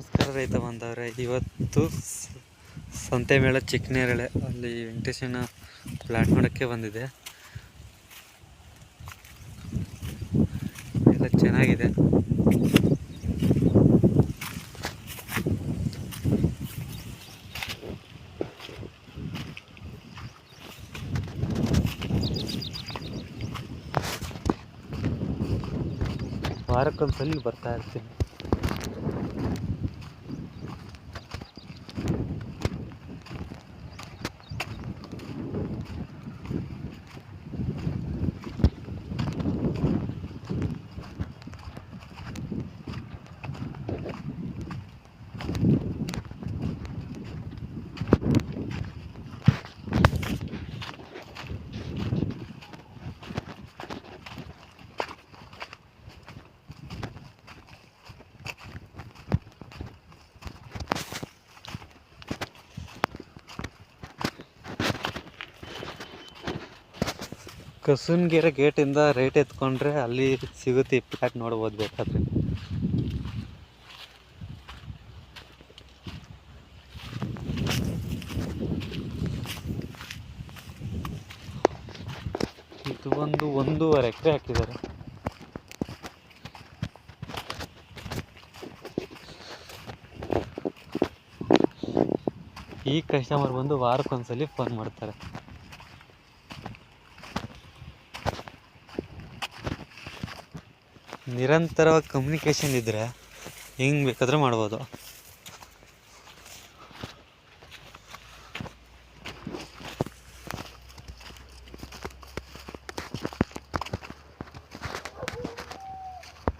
ನಮಸ್ಕಾರ ರೈತ ಬಂದವ್ರೆ. ಇವತ್ತು ಸಂತೆ ಮೇಳ ಚಿಕ್ಕನೇರಳೆ. ಅಲ್ಲಿ ವೆಂಕಟೇಶನ ಪ್ಲಾಟ್ ಮಾಡೋಕ್ಕೆ ಬಂದಿದೆ. ಎಲ್ಲ ಚೆನ್ನಾಗಿದೆ. ವಾರಕ್ಕೊಂದ್ಸಲಿ ಬರ್ತಾ ಇರ್ತೀನಿ. ಕಸುನ್ಗೆರೆ ಗೇಟಿಂದ ರೈಟ್ ಎತ್ಕೊಂಡ್ರೆ ಅಲ್ಲಿ ಸಿಗುತ್ತೆ ಈ ಪ್ಲಾಟ್ ನೋಡ್ಬೋದು ಬೇಕಾದ್ರೆ. ಇದು ಒಂದು ಒಂದೂವರೆ ಎಕರೆ ಹಾಕಿದ್ದಾರೆ. ಈ ಕಸ್ಟಮರ್ ಬಂದು ವಾರಕ್ಕೊಂದ್ಸಲಿ ಫೋನ್ ಮಾಡ್ತಾರೆ. ನಿರಂತರವಾಗಿ ಕಮ್ಯುನಿಕೇಷನ್ ಇದ್ದರೆ ಹೆಂಗೆ ಬೇಕಾದರೂ ಮಾಡ್ಬೋದು.